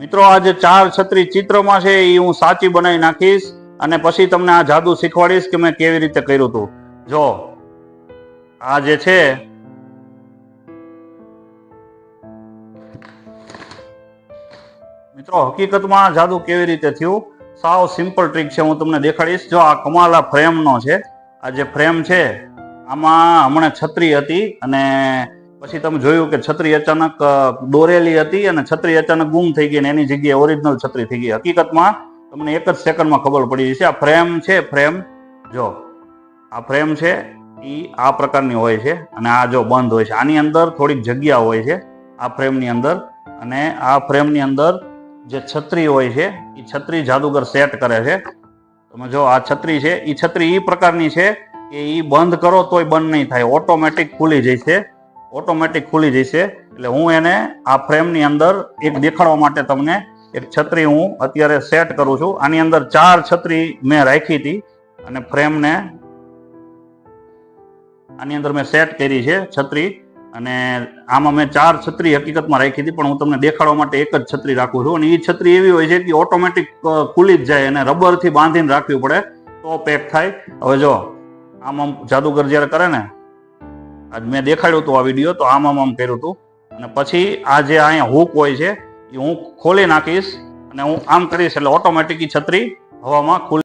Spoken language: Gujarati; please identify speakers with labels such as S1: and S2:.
S1: મિત્રો આ જે ચાર છત્રી ચિત્રમાં છે એ હું સાચી બનાવી નાખીશ અને પછી તમને આ જાદુ શીખવાડીશ કે મેં કેવી રીતે કર્યું હતું જો, આ જે છે, મિત્રો, હકીકતમાં આ જાદુ કેવી રીતે થયું? સાવ સિમ્પલ ટ્રીક છે, હું તમને દેખાડીશ. જો, આ કમાલા ફ્રેમનો છે. આ જે ફ્રેમ છે, આમાં હમણાં છત્રી હતી અને પછી તમે જોયું કે છત્રી અચાનક દોરેલી હતી અને છત્રી અચાનક ગુમ થઈ ગઈ અને એની જગ્યાએ ઓરિજિનલ છત્રી થઈ ગઈ. હકીકતમાં તમને એક જ સેકન્ડમાં ખબર પડી જશે, આ ફ્રેમ છે, ફ્રેમ. જો, આ ફ્રેમ છે એ આ પ્રકારની હોય છે અને આ જો બંધ હોય છે. આની અંદર થોડીક જગ્યા હોય છે, આ ફ્રેમની અંદર. અને આ ફ્રેમની અંદર જે છત્રી હોય છે એ છત્રી જાદુગર સેટ કરે છે. તમે જો, આ છત્રી છે એ છત્રી એ પ્રકારની છે કે એ બંધ કરો તોય બંધ નહીં થાય. ઓટોમેટિક ખુલી જશે. ઓટોમેટિક ખુલી જશે. એટલે હું એને આ ફ્રેમની અંદર એક દેખાડવા માટે તમને એક છત્રી હું અત્યારે સેટ કરું છું. આની અંદર ચાર છત્રી મેં રાખી હતી અને ફ્રેમને આની અંદર મેં સેટ કરી છે છત્રી. અને આમાં મેં ચાર છત્રી હકીકતમાં રાખી હતી, પણ હું તમને દેખાડવા માટે એક જ છત્રી રાખું છું. અને એ છત્રી એવી હોય છે કે ઓટોમેટિક ખુલી જ જાય અને રબરથી બાંધીને રાખવી પડે. તો પેક થાય. હવે જો, આમ જાદુગર જ્યારે કરે ને આજ મેં દેખાડ્યું હતું આ વીડિયો તો આમ આમ આમ કર્યું હતું. અને પછી આ જે અહીંયા હુક હોય છે, એ હું ખોલી નાખીશ અને હું આમ કરીશ એટલે ઓટોમેટિક છત્રી હવામાં ખુલી